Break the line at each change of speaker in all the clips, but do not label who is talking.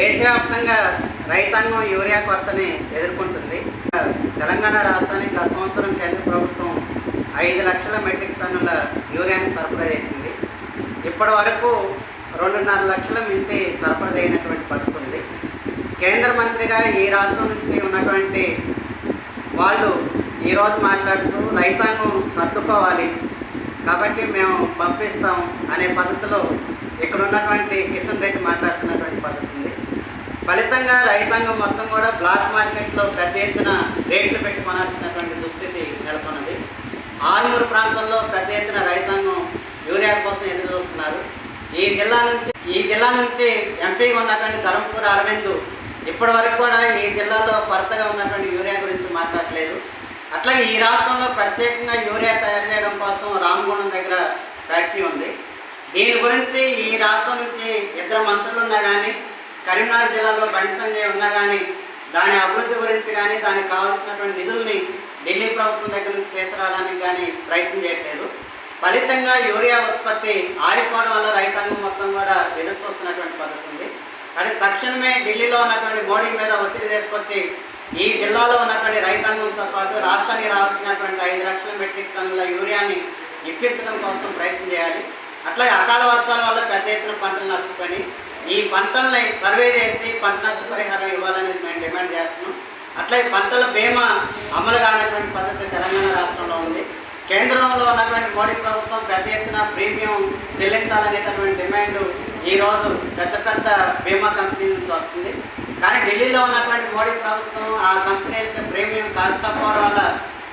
దేశవ్యాప్తంగా రైతాంగం యూరియా కొరతని ఎదుర్కొంటుంది. తెలంగాణ రాష్ట్రానికి గత సంవత్సరం కేంద్ర ప్రభుత్వం ఐదు లక్షల మెట్రిక్ టన్నుల యూరియాను సరఫరా చేసింది. ఇప్పటి వరకు రెండున్నర లక్షల మించి సరఫరా చేయనటువంటి పరిస్థితి ఉంది. కేంద్ర మంత్రిగా ఈ రాష్ట్రం నుంచి ఉన్నటువంటి వాళ్ళు ఈరోజు మాట్లాడుతూ రైతాంగం సర్దుకోవాలి కాబట్టి మేము పంపిస్తాం అనే పద్ధతిలో ఇక్కడ ఉన్నటువంటి కిషన్ రెడ్డి మాట్లాడుతున్నటువంటి పద్ధతి ఉంది. ఫలితంగా రైతాంగం మొత్తం కూడా బ్లాక్ మార్కెట్లో పెద్ద ఎత్తున రేట్లు పెట్టి కొనాల్సినటువంటి దుస్థితి నెలకొన్నది. ఆలూరు ప్రాంతంలో పెద్ద ఎత్తున రైతాంగం యూరియా కోసం ఎదురు చూస్తున్నారు ఈ జిల్లా నుంచి ఈ జిల్లా నుంచి ఎంపీగా ఉన్నటువంటి ధర్మపూర్ అరవింద్ ఇప్పటి వరకు కూడా ఈ జిల్లాలో కొరతగా ఉన్నటువంటి యూరియా గురించి మాట్లాడలేదు. అట్లాగే ఈ రాష్ట్రంలో ప్రత్యేకంగా యూరియా తయారు చేయడం కోసం రామగుండం దగ్గర ఫ్యాక్టరీ ఉంది. దీని గురించి ఈ రాష్ట్రం నుంచి ఇద్దరు మంత్రులు ఉన్నా కానీ కరీంనగర్ జిల్లాలో బండి సంజయ్ ఉన్నా కానీ దాని అభివృద్ధి గురించి కానీ దానికి కావాల్సినటువంటి నిధుల్ని ఢిల్లీ ప్రభుత్వం దగ్గర నుంచి తీసుకురావడానికి కానీ ప్రయత్నం చేయట్లేదు. ఫలితంగా యూరియా ఉత్పత్తి ఆగిపోవడం వల్ల రైతాంగం మొత్తం కూడా ఎదుర్కొస్తున్నటువంటి పద్ధతి ఉంది. అంటే తక్షణమే ఢిల్లీలో ఉన్నటువంటి మోడీ మీద ఒత్తిడి తీసుకొచ్చి ఈ జిల్లాలో ఉన్నటువంటి రైతాంగంతో పాటు రాష్ట్రానికి రావాల్సినటువంటి ఐదు లక్షల మెట్రిక్ టన్నుల యూరియాని ఇప్పించడం కోసం ప్రయత్నం చేయాలి. అట్లాగే అకాల వర్షాల వల్ల పెద్ద ఎత్తున పంటలు నష్టపోయి ఈ పంటల్ని సర్వే చేసి పంట నష్ట పరిహారం ఇవ్వాలని మేము డిమాండ్ చేస్తున్నాం. అట్లే పంటల బీమా అమలు కానటువంటి పద్ధతి తెలంగాణ రాష్ట్రంలో ఉంది. కేంద్రంలో ఉన్నటువంటి మోడీ ప్రభుత్వం పెద్ద ఎత్తున ప్రీమియం చెల్లించాలనేటటువంటి డిమాండ్ ఈరోజు పెద్ద పెద్ద బీమా కంపెనీల నుంచి వస్తుంది. కానీ ఢిల్లీలో ఉన్నటువంటి మోడీ ప్రభుత్వం ఆ కంపెనీలకి ప్రీమియం కట్టకపోవడం వల్ల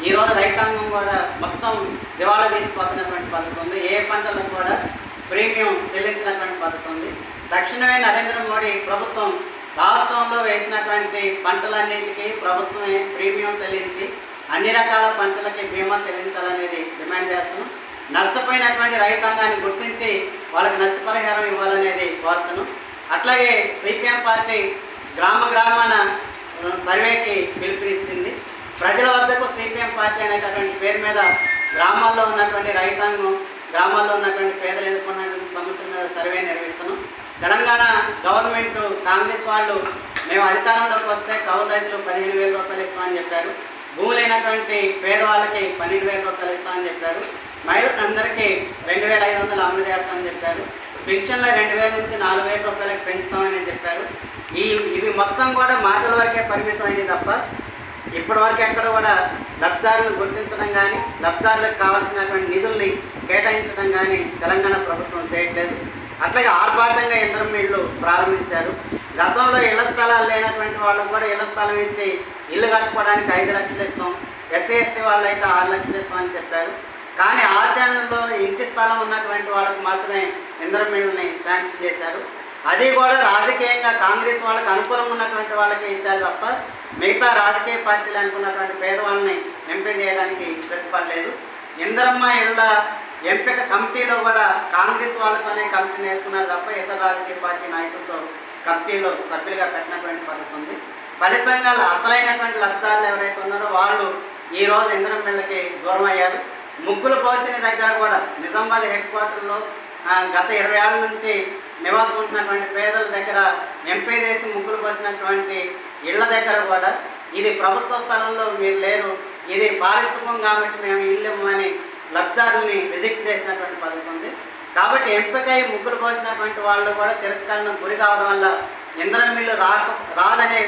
ఈరోజు రైతాంగం కూడా మొత్తం దివాళా తీసిపోతున్నటువంటి పద్ధతి ఉంది. ఏ పంటలకు కూడా ప్రీమియం చెల్లించినటువంటి పద్ధతి ఉంది తక్షణమే నరేంద్ర మోడీ ప్రభుత్వం రాష్ట్రంలో వేసినటువంటి పంటలన్నింటికీ ప్రభుత్వమే ప్రీమియం చెల్లించి అన్ని రకాల పంటలకి బీమా చెల్లించాలనేది డిమాండ్ చేస్తున్నాం. నష్టపోయినటువంటి రైతాంగాన్ని గుర్తించి వాళ్ళకి నష్టపరిహారం ఇవ్వాలనేది కోరుతున్నాం. అట్లాగే సిపిఎం పార్టీ గ్రామ గ్రామాన సర్వేకి పిలుపునిచ్చింది. ప్రజల వద్దకు సిపిఎం పార్టీ అనేటటువంటి పేరు మీద గ్రామాల్లో ఉన్నటువంటి రైతాంగం గ్రామాల్లో ఉన్నటువంటి పేదలు ఎదుర్కొన్నటువంటి సమస్యల మీద సర్వే నిర్వహిస్తున్నాం. తెలంగాణ గవర్నమెంట్ కాంగ్రెస్ వాళ్ళు మేము అధికారంలోకి వస్తే కౌలు రైతులు పదిహేను వేల రూపాయలు ఇస్తామని చెప్పారు. భూములైనటువంటి పేదవాళ్ళకి పన్నెండు వేల రూపాయలు ఇస్తామని చెప్పారు. మహిళలందరికీ రెండు వేల ఐదు వందలు అమలు చేస్తామని చెప్పారు. పెన్షన్లు రెండు వేల నుంచి నాలుగు వేల రూపాయలకు పెంచుతామని చెప్పారు. ఈ ఇవి మొత్తం కూడా మాటల వరకే పరిమితమైనవి తప్ప ఇప్పటివరకు ఎక్కడ కూడా లబ్ధారులను గుర్తించడం కానీ లబ్ధారులకు కావాల్సినటువంటి నిధుల్ని కేటాయించడం కానీ తెలంగాణ ప్రభుత్వం చేయట్లేదు. అట్లాగే ఆర్భాటంగా ఇంద్రం ఇళ్ళు ప్రారంభించారు. గతంలో ఇళ్ళ స్థలాలు లేనటువంటి వాళ్ళకు కూడా ఇళ్ళ స్థలం ఇచ్చి ఇల్లు కట్టుకోవడానికి ఐదు లక్షలు ఇస్తాం. ఎస్సీ ఎస్టీ వాళ్ళు అయితే ఆరు లక్షలు అని చెప్పారు. కానీ ఆచరణలో ఇంటి స్థలం ఉన్నటువంటి వాళ్ళకు మాత్రమే ఇంద్రం ఇళ్ళని శాంక్షన్ చేశారు. అది కూడా రాజకీయంగా కాంగ్రెస్ వాళ్ళకి అనుకూలం ఉన్నటువంటి వాళ్ళకి ఇచ్చారు తప్ప మిగతా రాజకీయ పార్టీలు అనుకున్నటువంటి పేదవాళ్ళని ఎంపిక చేయడానికి ప్రతిపడలేదు ఇందరమ్మ ఇళ్ళ ఎంపిక కమిటీలో కూడా కాంగ్రెస్ వాళ్ళతోనే కమిటీ నేర్చుకున్నారు తప్ప ఇతర రాజకీయ పార్టీ నాయకులతో కమిటీలో సభ్యులుగా పెట్టినటువంటి పద్ధతి ఉంది. ఫలితంగా అసలైనటువంటి లబ్ధాలు ఎవరైతే ఉన్నారో వాళ్ళు ఈ రోజు ఇంద్రం దూరం అయ్యారు. ముగ్గులు పోసిన దగ్గర కూడా నిజామాబాద్ హెడ్ క్వార్టర్లో గత ఇరవై ఏళ్ళ నుంచి నివాసం ఉంటున్నటువంటి పేదల దగ్గర ఎంపీ చేసి ముగ్గులు పోసినటువంటి ఇళ్ళ దగ్గర కూడా ఇది ప్రభుత్వ స్థలంలో మీరు లేరు. ఇది పారిశ్రమం కాబట్టి మేము ఇల్లు ఇవ్వమని లబ్ధారుల్ని రిజెక్ట్ చేసినటువంటి పద్ధతి ఉంది. కాబట్టి ఎంపికై ముగ్గులు పోసినటువంటి వాళ్ళు కూడా తిరస్కరణకు గురి కావడం వల్ల ఇంధనం మిల్లు రాక రాదనే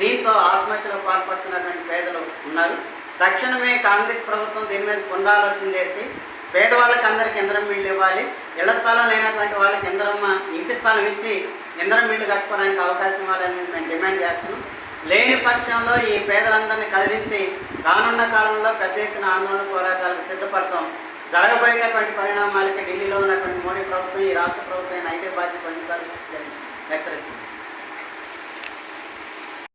దీంతో ఆత్మహత్యలో పాల్పడుతున్నటువంటి పేదలు ఉన్నారు. తక్షణమే కాంగ్రెస్ ప్రభుత్వం దీని మీద పునరాలోచన చేసి పేదవాళ్ళకి అందరికి ఇంద్రం మిల్లు ఇవ్వాలి. ఇళ్ళ స్థలం లేనటువంటి వాళ్ళకి ఇంద్రమ్మ ఇంటి స్థలం ఇచ్చి ఇంద్రం మిల్లు కట్టుకోవడానికి అవకాశం ఇవ్వాలనేది మేము డిమాండ్ చేస్తున్నాం. లేని పక్షంలో ఈ పేదలందరినీ కదిలించి రానున్న కాలంలో పెద్ద ఎత్తున ఆందోళన పోరాటాలకు సిద్ధపడతాం. జరగబోయేటటువంటి పరిణామాలకి ఢిల్లీలో ఉన్నటువంటి మోడీ ప్రభుత్వం ఈ రాష్ట్ర ప్రభుత్వం అయితే బాధ్యత వహించాలని హెచ్చరిస్తుంది